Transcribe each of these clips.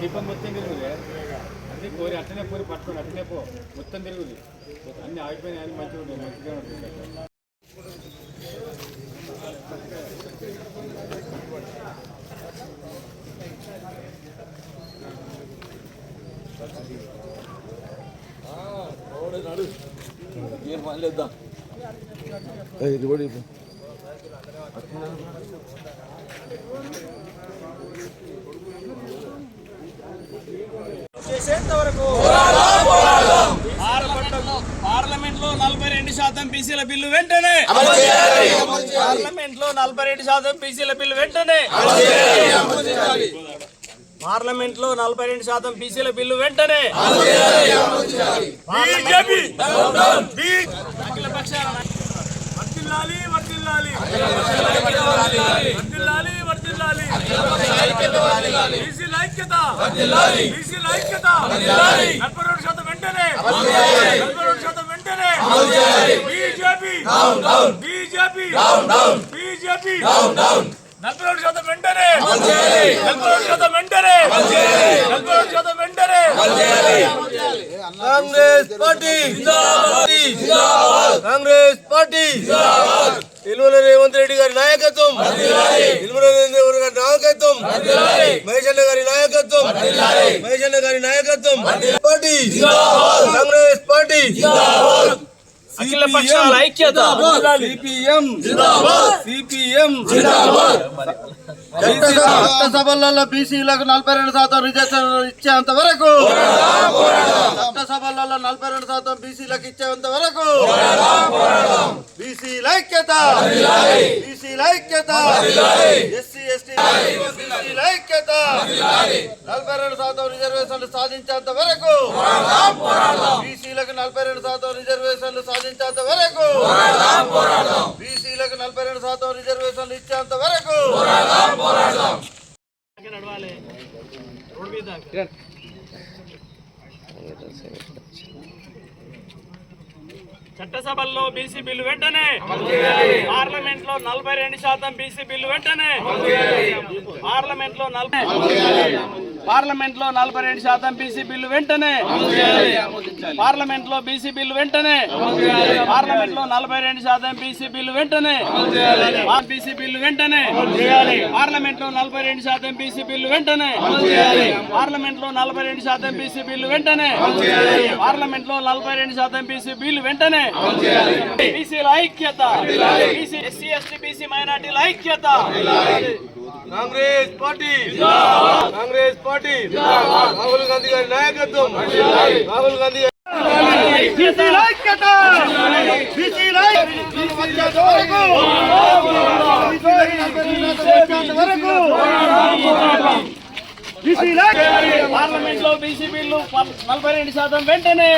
డిపం మొత్తం తిరుగుతుంది అన్ని కోరి అట్లనే పోరి పట్టుకోండి అట్లనే పో. మొత్తం తిరుగుతుంది అన్ని ఆగిపోయినాయి అన్ని మంచిగా ఉంటుంది మంచిగా ఉంటుంది చేసేంత వరకు పార్లమెంట్లో నలభై రెండు శాతం బీసీల బిల్లు వెంటనే. పార్లమెంట్లో నలభై రెండు శాతం బీసీల బిల్లు వెంటనే. పార్లమెంట్లో నలభై రెండు శాతం బీసీల బిల్లు వెంటనే బీసీల ఐక్యత. బీసీల ఐక్యత. నలభై రెండు శాతం వెంటనే. నలభై రెండు శాతం వెంటనే. బీజేపీ. బీజేపీ. బీజేపీ. నలభై రెండు శాతం వెంటనే నలభై రెండు శాతం వెంటనే! నలభై రెండు శాతం వెంటనే! Congress party! Congress party! నిలువల Revanth Reddy గారి నాయకత్వం! రేవంత్ రెడ్డి గారి నాయకత్వం! మహేష్ గారి నాయకత్వం! మహేష్ గారి నాయకత్వం! పార్టీ! Congress party! అఖిల పక్షాల ఐక్యత. సిపిఎం. సిపిఎం. చట్టసభలలో బీసీలకు నలభై రెండు శాతం రిజర్వేషన్ ఇచ్చేంత వరకు. చట్టసభలలో నలభై రెండు శాతం బీసీలకు ఇచ్చేంత వరకు. బీసీల ఐక్యత. బీసీల ఐక్యత. ఎస్సీ ఎస్టీ ఐక్యత. నలభై రెండు శాతం రిజర్వేషన్లు సాధించేంత వరకు. బీసీలకు నలభై రెండు శాతం రిజర్వేషన్లు సాధించేంత వరకు. బీసీలకు నలభై రెండు శాతం రిజర్వేషన్లు ఇచ్చేంత వరకు. చట్టసభల్లో బీసీ బిల్లు వెంటనే. పార్లమెంట్లో నలభై రెండు శాతం బీసీ బిల్లు వెంటనే. పార్లమెంట్లో నలభై పార్లమెంట్లో నలభై రెండు శాతం బీసీ బిల్లు వెంటనే పార్లమెంట్లో బీసీ బిల్లు వెంటనే పార్లమెంట్లో నలభై రెండు శాతం బీసీ బిల్లు వెంటనే బీసీ బిల్లు వెంటనే పార్లమెంట్లో నలభై రెండు శాతం బీసీ బిల్లు వెంటనే పార్లమెంట్లో నలభై రెండు శాతం బీసీ బిల్లు వెంటనే పార్లమెంట్లో నలభై రెండు శాతం బీసీ బిల్లు వెంటనే బీసీల ఐక్యత బీసీ ఎస్సీ ఎస్టీ బీసీ మైనార్టీల ఐక్యత Congress party Congress party Rahul Gandhi గారి నాయకత్వం. రాహుల్ గాంధీ వరకు పార్లమెంట్లో బీసీ బిల్లు నలభై రెండు శాతం వెంటనే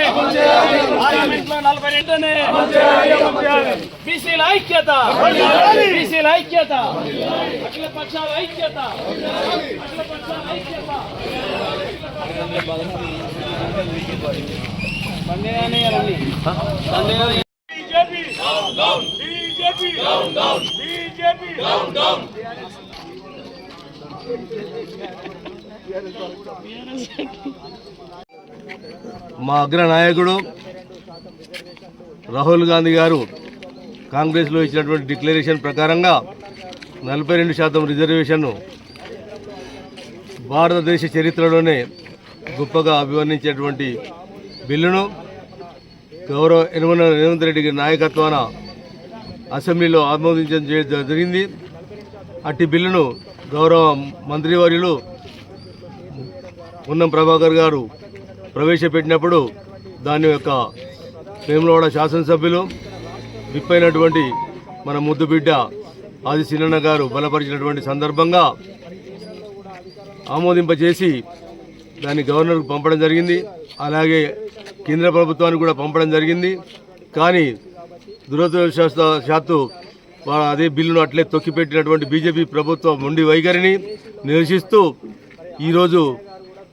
పార్లమెంట్లో నలభై రెండునే బీసీల ఐక్యత బీసీల ఐక్యత అఖిల పక్షాల ఐక్యత అఖిల పక్షాల ఐక్యత. బందేనే రండి. బందేనే. బీజేపీ. బీజేపీ. బీజేపీ. మా అగ్ర నాయకుడు రాహుల్ గాంధీ గారు కాంగ్రెస్లో ఇచ్చినటువంటి డిక్లరేషన్ ప్రకారంగా నలభై రెండు శాతం రిజర్వేషన్ను భారతదేశ చరిత్రలోనే గొప్పగా అభివర్ణించేటువంటి బిల్లును గౌరవ యనమల రేవంత్ రెడ్డి గారి నాయకత్వాన అసెంబ్లీలో ఆమోదించడం జరిగింది. అట్టి బిల్లును గౌరవ మంత్రివర్యులు ఉన్నం ప్రభాకర్ గారు ప్రవేశపెట్టినప్పుడు దాని యొక్క వేములవాడ శాసనసభ్యులు విప్పైనటువంటి మన ముద్దు బిడ్డ ఆది సినన్న గారు బలపరిచినటువంటి సందర్భంగా ఆమోదింపజేసి దాన్ని గవర్నర్కు పంపడం జరిగింది. అలాగే కేంద్ర ప్రభుత్వానికి కూడా పంపడం జరిగింది. కానీ దురదృష్టవశాత్తు వా- అదే బిల్లును అట్లే తొక్కిపెట్టినటువంటి బీజేపీ ప్రభుత్వం ఉండి వైఖరిని నిరసిస్తూ ఈరోజు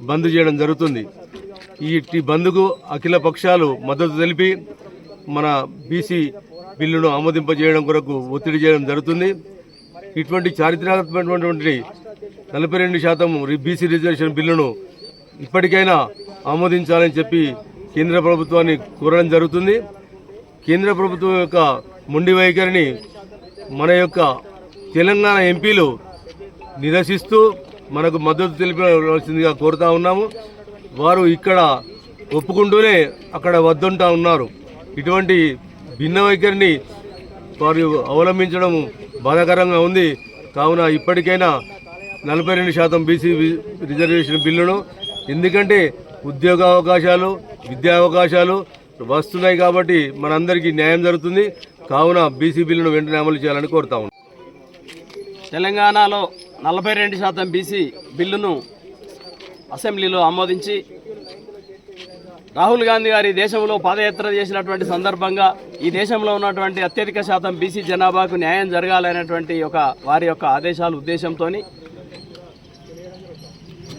బంద్ చేయడం జరుగుతుంది. ఈ బంద్కు అఖిల పక్షాలు మద్దతు తెలిపి మన బీసీ బిల్లును ఆమోదింపజేయడం కొరకు ఒత్తిడి చేయడం జరుగుతుంది. ఇటువంటి చారిత్రాత్మకమైనటువంటి నలభై రెండు శాతం రి- బీసీ రిజర్వేషన్ బిల్లును ఇప్పటికైనా ఆమోదించాలని చెప్పి కేంద్ర ప్రభుత్వాన్ని కోరడం జరుగుతుంది. కేంద్ర ప్రభుత్వం యొక్క మొండి వైఖరిని మన యొక్క తెలంగాణ ఎంపీలు నిరసిస్తూ మనకు మద్దతు తెలిపవలసిందిగా కోరుతా ఉన్నాము. వారు ఇక్కడ ఒప్పుకుంటూనే అక్కడ వద్దంటా ఉన్నారు. ఇటువంటి భిన్న వైఖరిని వారు అవలంబించడం బాధాకరంగా ఉంది. కావున ఇప్పటికైనా నలభై రెండు శాతం బీసీ రిజర్వేషన్ బిల్లును ఎందుకంటే ఉద్యోగ అవకాశాలు విద్యా అవకాశాలు వస్తున్నాయి కాబట్టి మనందరికీ న్యాయం జరుగుతుంది. కావున బీసీ బిల్లును వెంటనే అమలు చేయాలని కోరుతా ఉన్నాం. తెలంగాణలో నలభై రెండు శాతం బీసీ బిల్లును అసెంబ్లీలో ఆమోదించి రాహుల్ గాంధీ గారి దేశంలో పాదయాత్ర చేసినటువంటి సందర్భంగా ఈ దేశంలో ఉన్నటువంటి అత్యధిక శాతం బీసీ జనాభాకు న్యాయం జరగాలనేటువంటి ఒక వారి యొక్క ఆదేశాలు ఉద్దేశంతో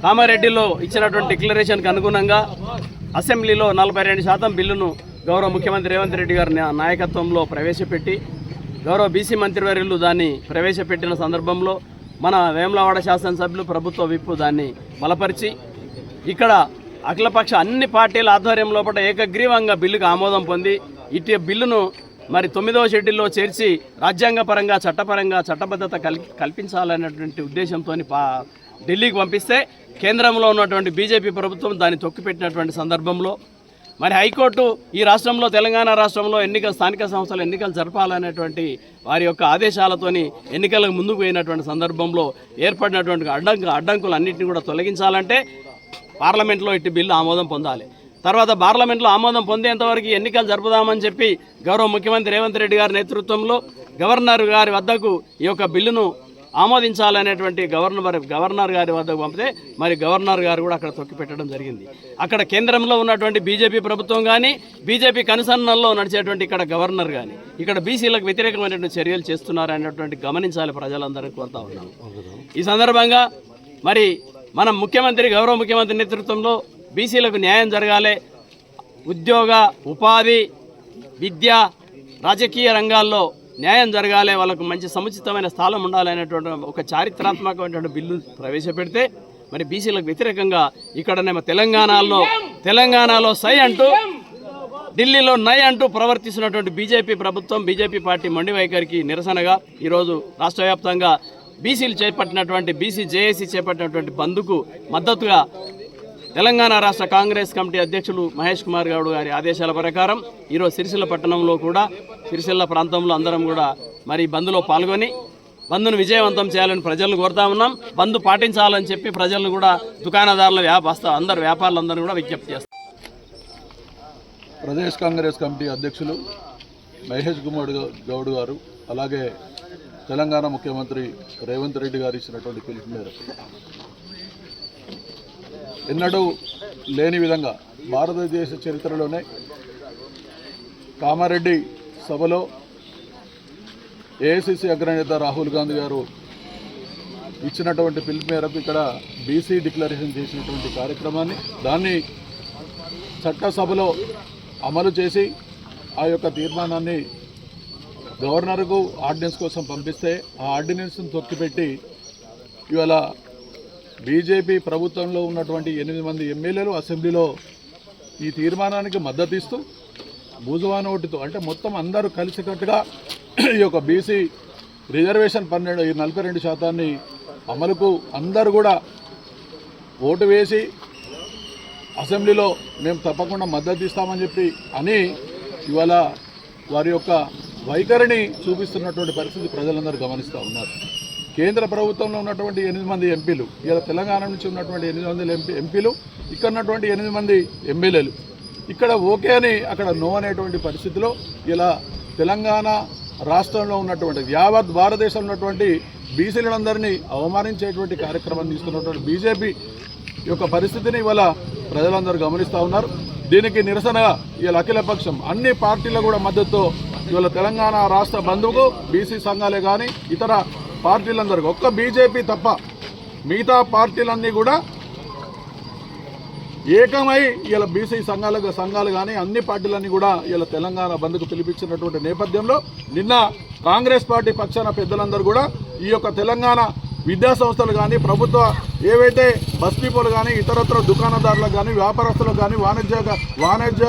కామారెడ్డిలో ఇచ్చినటువంటి డిక్లరేషన్కి అనుగుణంగా అసెంబ్లీలో నలభై రెండు శాతం బిల్లును గౌరవ ముఖ్యమంత్రి రేవంత్ రెడ్డి గారి నాయకత్వంలో ప్రవేశపెట్టి గౌరవ బీసీ మంత్రివర్యులు దాన్ని ప్రవేశపెట్టిన సందర్భంలో మన వేములవాడ శాసనసభ్యులు ప్రభుత్వ విప్పు దాన్ని బలపరిచి ఇక్కడ అఖిలపక్ష అన్ని పార్టీల ఆధ్వర్యం లోపల ఏకగ్రీవంగా బిల్లుకు ఆమోదం పొంది ఇటు బిల్లును మరి తొమ్మిదవ షెడ్యూల్లో చేర్చి రాజ్యాంగపరంగా చట్టపరంగా చట్టబద్ధత కల్ కల్పించాలనేటువంటి ఉద్దేశంతో పా ఢిల్లీకి పంపిస్తే కేంద్రంలో ఉన్నటువంటి బీజేపీ ప్రభుత్వం దాన్ని తొక్కిపెట్టినటువంటి సందర్భంలో మరి హైకోర్టు ఈ రాష్ట్రంలో తెలంగాణ రాష్ట్రంలో ఎన్నికల స్థానిక సంస్థలు ఎన్నికలు జరపాలనేటువంటి వారి యొక్క ఆదేశాలతోని ఎన్నికలకు ముందుకు పోయినటువంటి సందర్భంలో ఏర్పడినటువంటి అడ్డంకు అడ్డంకులు అన్నింటినీ కూడా తొలగించాలంటే పార్లమెంట్లో ఇట్టి బిల్లు ఆమోదం పొందాలి. తర్వాత పార్లమెంట్లో ఆమోదం పొందేంతవరకు ఎన్నికలు జరుపుదామని చెప్పి గౌరవ ముఖ్యమంత్రి రేవంత్ రెడ్డి గారి నేతృత్వంలో గవర్నర్ గారి వద్దకు ఈ యొక్క బిల్లును ఆమోదించాలనేటువంటి గవర్నర్ గవర్నర్ గారి వద్దకు పంపితే మరి గవర్నర్ గారు కూడా అక్కడ తొక్కిపెట్టడం జరిగింది. అక్కడ కేంద్రంలో ఉన్నటువంటి బీజేపీ ప్రభుత్వం కానీ బీజేపీ కనుసన్నల్లో నడిచేటువంటి ఇక్కడ గవర్నర్ కానీ ఇక్కడ బీసీలకు వ్యతిరేకమైనటువంటి చర్యలు చేస్తున్నారు అనేటువంటి గమనించాలి ప్రజలందరూ కోరుతా ఉన్నాను. ఈ సందర్భంగా మరి మన ముఖ్యమంత్రి గౌరవ ముఖ్యమంత్రి నేతృత్వంలో బీసీలకు న్యాయం జరగాలి ఉద్యోగ ఉపాధి విద్య రాజకీయ రంగాల్లో న్యాయం జరగాలి వాళ్ళకు మంచి సముచితమైన స్థానం ఉండాలనేటువంటి ఒక చారిత్రాత్మకమైనటువంటి బిల్లు ప్రవేశపెడితే మరి బీసీలకు వ్యతిరేకంగా ఇక్కడనేమో తెలంగాణలో తెలంగాణలో సై అంటూ ఢిల్లీలో నై అంటూ ప్రవర్తిస్తున్నటువంటి బీజేపీ ప్రభుత్వం బీజేపీ పార్టీ మొండి వైఖరికి నిరసనగా ఈరోజు రాష్ట్ర వ్యాప్తంగా బీసీలు చేపట్టినటువంటి బీసీ జేఏసీ చేపట్టినటువంటి బంద్కు మద్దతుగా తెలంగాణ రాష్ట్ర కాంగ్రెస్ కమిటీ అధ్యక్షులు మహేష్ కుమార్ గౌడ్ గారి ఆదేశాల ప్రకారం ఈరోజు సిరిసిల్ల పట్టణంలో కూడా సిరిసిల్ల ప్రాంతంలో అందరం కూడా మరి బంద్లో పాల్గొని బంద్ను విజయవంతం చేయాలని ప్రజలను కోరుతా ఉన్నాం. బంద్ పాటించాలని చెప్పి ప్రజలను కూడా దుకాణదారుల వ్యాపారస్త అందరు వ్యాపారులందరూ కూడా విజ్ఞప్తి చేస్తాం. ప్రదేశ్ కాంగ్రెస్ కమిటీ అధ్యక్షులు మహేష్ కుమార్ గౌడ్ గారు అలాగే తెలంగాణ ముఖ్యమంత్రి రేవంత్ రెడ్డి గారు ఇచ్చినటువంటి పిలుపు మేరకు ఎన్నడూ లేని విధంగా భారతదేశ చరిత్రలోనే కామారెడ్డి సభలో ఏఐసిసి అగ్రనేత రాహుల్ గాంధీ గారు ఇచ్చినటువంటి పిలుపు మేరకు ఇక్కడ బీసీ డిక్లరేషన్ చేసినటువంటి కార్యక్రమాన్ని దాన్ని చట్టసభలో అమలు చేసి ఆ యొక్క తీర్మానాన్ని గవర్నర్కు ఆర్డినెన్స్ కోసం పంపిస్తే ఆ ఆర్డినెన్స్ను తొక్కిపెట్టి ఇవాళ బీజేపీ ప్రభుత్వంలో ఉన్నటువంటి ఎనిమిది మంది ఎమ్మెల్యేలు అసెంబ్లీలో ఈ తీర్మానానికి మద్దతు ఇస్తూ భూజవాన ఓటుతో అంటే మొత్తం అందరూ కలిసికట్టుగా ఈ యొక్క బీసీ రిజర్వేషన్ పన్నెండు ఈ నలభై రెండు శాతాన్ని అమలుకు అందరూ కూడా ఓటు వేసి అసెంబ్లీలో మేము తప్పకుండా మద్దతు ఇస్తామని చెప్పి అని ఇవాళ వారి యొక్క వైఖరిని చూపిస్తున్నటువంటి పరిస్థితి ప్రజలందరూ గమనిస్తూ ఉన్నారు. కేంద్ర ప్రభుత్వంలో ఉన్నటువంటి ఎనిమిది మంది ఎంపీలు ఇలా తెలంగాణ నుంచి ఉన్నటువంటి ఎనిమిది మంది ఎంపీ ఎంపీలు ఇక్కడ ఉన్నటువంటి ఎనిమిది మంది ఎమ్మెల్యేలు. ఇక్కడ ఓకే అని అక్కడ నో అనేటువంటి పరిస్థితిలో ఇలా తెలంగాణ రాష్ట్రంలో ఉన్నటువంటి యావత్ భారతదేశంలో ఉన్నటువంటి బీసీలందరినీ అవమానించేటువంటి కార్యక్రమం తీసుకున్నటువంటి బీజేపీ యొక్క పరిస్థితిని ఇవాళ ప్రజలందరూ గమనిస్తూ ఉన్నారు. దీనికి నిరసనగా ఇవాళ అఖిలపక్షం అన్ని పార్టీల కూడా మద్దతుతో ఇవాళ తెలంగాణ రాష్ట్ర బంధువుకు బీసీ సంఘాలే కానీ ఇతర పార్టీలందరికీ ఒక్క బీజేపీ తప్ప మిగతా పార్టీలన్నీ కూడా ఏకమై ఇలా బీసీ సంఘాలు సంఘాలు కానీ అన్ని పార్టీలన్నీ కూడా ఇలా తెలంగాణ బంద్కు పిలిపించినటువంటి నేపథ్యంలో నిన్న కాంగ్రెస్ పార్టీ పక్షాన పెద్దలందరూ కూడా ఈ యొక్క తెలంగాణ విద్యా సంస్థలు కానీ ప్రభుత్వ ఏవైతే బస్ డిపోలు కానీ ఇతరత్ర దుకాణదారులకు కానీ వ్యాపారస్తులకు కానీ వాణిజ్య వాణిజ్య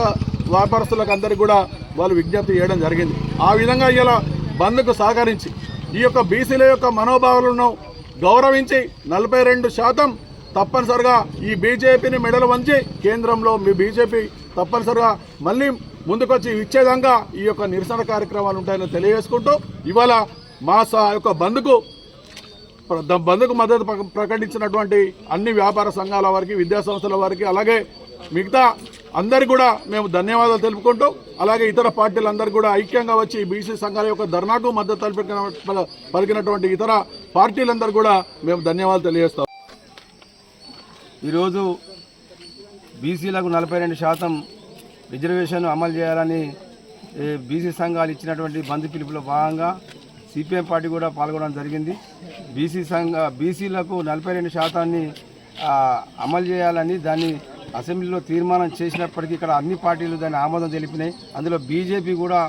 వ్యాపారస్తులకు అందరికీ కూడా వాళ్ళు విజ్ఞప్తి చేయడం జరిగింది. ఆ విధంగా ఇలా బంద్కు సహకరించి ఈ యొక్క బీసీల యొక్క మనోభావాలను గౌరవించి నలభై రెండు శాతం తప్పనిసరిగా ఈ బీజేపీని మెడలు వంచి కేంద్రంలో మీ బీజేపీ తప్పనిసరిగా మళ్ళీ ముందుకొచ్చి ఇచ్చేదంగా ఈ యొక్క నిరసన కార్యక్రమాలు ఉంటాయని తెలియజేసుకుంటూ ఇవాళ మా యొక్క బంద్కు బంద్కు మద్దతు ప్రకటించినటువంటి అన్ని వ్యాపార సంఘాల వారికి విద్యాసంస్థల వారికి అలాగే మిగతా అందరికి కూడా మేము ధన్యవాదాలు తెలుపుకుంటూ అలాగే ఇతర పార్టీలందరూ కూడా ఐక్యంగా వచ్చి బీసీ సంఘాల యొక్క ధర్నాకు మద్దతు తెలిపిన పల- పలికినటువంటి ఇతర పార్టీలందరూ కూడా మేము ధన్యవాదాలు తెలియజేస్తాం. ఈరోజు బీసీలకు నలభై రెండు శాతం రిజర్వేషన్ అమలు చేయాలని బీసీ సంఘాలు ఇచ్చినటువంటి బంద్ పిలుపులో భాగంగా సిపిఎం పార్టీ కూడా పాల్గొనడం జరిగింది. బీసీ సంఘ బీసీలకు నలభై రెండు శాతాన్ని అమలు చేయాలని దాన్ని అసెంబ్లీలో తీర్మానం చేసినప్పటికీ ఇక్కడ అన్ని పార్టీలు దాన్ని ఆమోదం తెలిపినాయి. అందులో బీజేపీ కూడా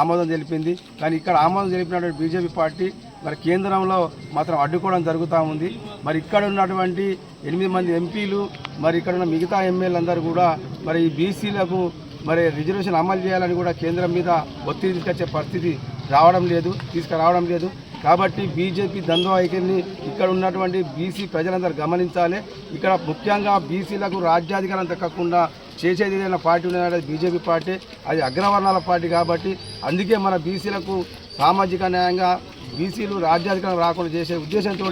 ఆమోదం తెలిపింది. కానీ ఇక్కడ ఆమోదం తెలిపినటువంటి బీజేపీ పార్టీ మరి కేంద్రంలో మాత్రం అడ్డుకోవడం జరుగుతూ ఉంది. మరి ఇక్కడ ఉన్నటువంటి ఎనిమిది మంది ఎంపీలు మరి ఇక్కడ ఉన్న మిగతా ఎమ్మెల్యేలందరూ కూడా మరి ఈ బీసీలకు మరి రిజర్వేషన్ అమలు చేయాలని కూడా కేంద్రం మీద ఒత్తిడి తీసుకొచ్చే పరిస్థితి రావడం లేదు తీసుకురావడం లేదు. కాబట్టి బీజేపీ దందో ఐక్యాన్ని ఇక్కడ ఉన్నటువంటి బీసీ ప్రజలందరూ గమనించాలి. ఇక్కడ ముఖ్యంగా బీసీలకు రాజ్యాధికారం దక్కకుండా చేసేది ఏదైనా పార్టీ ఉన్నది బీజేపీ పార్టీ అది అగ్రవర్ణాల పార్టీ కాబట్టి అందుకే మన బీసీలకు సామాజిక న్యాయంగా బీసీలు రాజ్యాధికారం రాకుండా చేసే ఉద్దేశంతో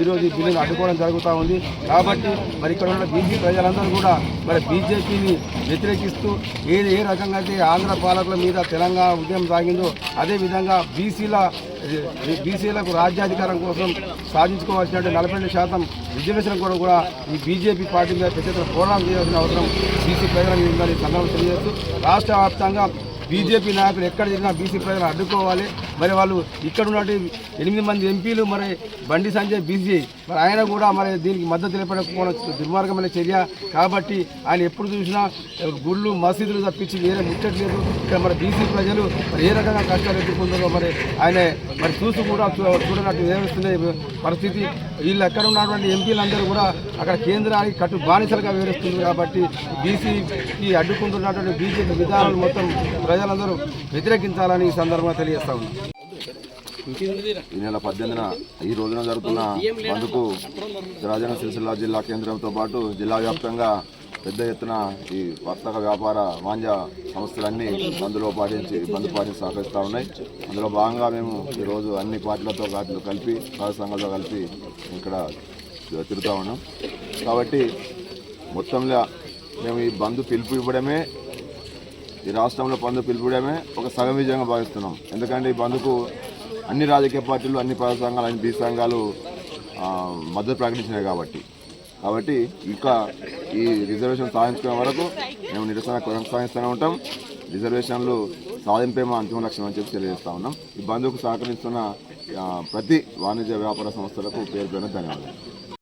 ఈరోజు ఈ బిల్లును అడ్డుకోవడం జరుగుతూ ఉంది. కాబట్టి మరి ఇక్కడ ఉన్న బీసీ ప్రజలందరూ కూడా మరి బీజేపీని వ్యతిరేకిస్తూ ఏది ఏ రకంగా అయితే ఆంధ్ర పాలకుల మీద తెలంగాణ ఉద్యమం సాగిందో అదేవిధంగా బీసీల బీసీలకు రాజ్యాధికారం కోసం సాధించుకోవాల్సిన నలభై రెండు శాతం రిజర్వేషన్ కూడా కూడా ఈ బీజేపీ పార్టీ మీద పెద్ద పోరాటం చేయాల్సిన అవసరం బీసీ ప్రజల మీద ఉందని సందర్భం తెలియజేస్తూ రాష్ట్ర వ్యాప్తంగా బీజేపీ నాయకులు ఎక్కడ జరిగినా బీసీ ప్రజలను అడ్డుకోవాలి. మరి వాళ్ళు ఇక్కడ ఉన్నటువంటి ఎనిమిది మంది ఎంపీలు మరి బండి సంజయ్ బీసీ. మరి ఆయన కూడా మరి దీనికి మద్దతు తెలపకపోవడం దుర్మార్గమైన చర్య. కాబట్టి ఆయన ఎప్పుడు చూసినా గుళ్ళు మసీదులు తప్పించి వేరే ముచ్చట్లేదు ఇక్కడ మరి బీసీ ప్రజలు మరి ఏ రకంగా కష్టాలు ఎదుర్కొందో మరి ఆయన మరి చూసి కూడా చూ- చూడనట్టు వివరిస్తున్న పరిస్థితి. వీళ్ళు ఎక్కడ ఉన్నటువంటి ఎంపీలందరూ కూడా అక్కడ కేంద్రానికి కట్టు బానిసలుగా వివరిస్తుంది కాబట్టి బీసీకి అడ్డుకుంటున్నటువంటి బీజేపీ విధానాలు మొత్తం ప్రజలందరూ వ్యతిరేకించాలని ఈ సందర్భంగా తెలియజేస్తా ఉన్నాం. ఈ నెల పద్దెనిమిదిన ఈ రోజున జరుగుతున్న బంద్కు రాజన్న సిరిసిల్ల జిల్లా కేంద్రంతో పాటు జిల్లా వ్యాప్తంగా పెద్ద ఎత్తున ఈ వర్తక వ్యాపార వాణిజ్య సంస్థలన్నీ బంద్లో పాటించి బంద్ పాటించి సహకరిస్తూ ఉన్నాయి. అందులో భాగంగా మేము ఈరోజు అన్ని పార్టీలతో పార్టీలు కలిపి రాజ సంఘాలతో కలిపి ఇక్కడ తిరుగుతూ ఉన్నాం. కాబట్టి మొత్తంలో మేము ఈ బంద్ పిలుపు ఇవ్వడమే ఈ రాష్ట్రంలో బంద్ పిలుపుడమే ఒక సగం విజయంగా భావిస్తున్నాం. ఎందుకంటే ఈ బందుకు అన్ని రాజకీయ పార్టీలు అన్ని ప్రజా సంఘాలు అన్ని బీసీ సంఘాలు మద్దతు ప్రకటించినాయి కాబట్టి. కాబట్టి ఇంకా ఈ రిజర్వేషన్ సాధించుకునే వరకు మేము నిరసన కొనసాగిస్తూనే ఉంటాం. రిజర్వేషన్లు సాధింపే మా అంతిమ లక్ష్యం అని చెప్పి తెలియజేస్తా ఉన్నాం. ఈ సహకరిస్తున్న ప్రతి వాణిజ్య వ్యాపార సంస్థలకు పేరు పేరున ధన్యవాదాలు.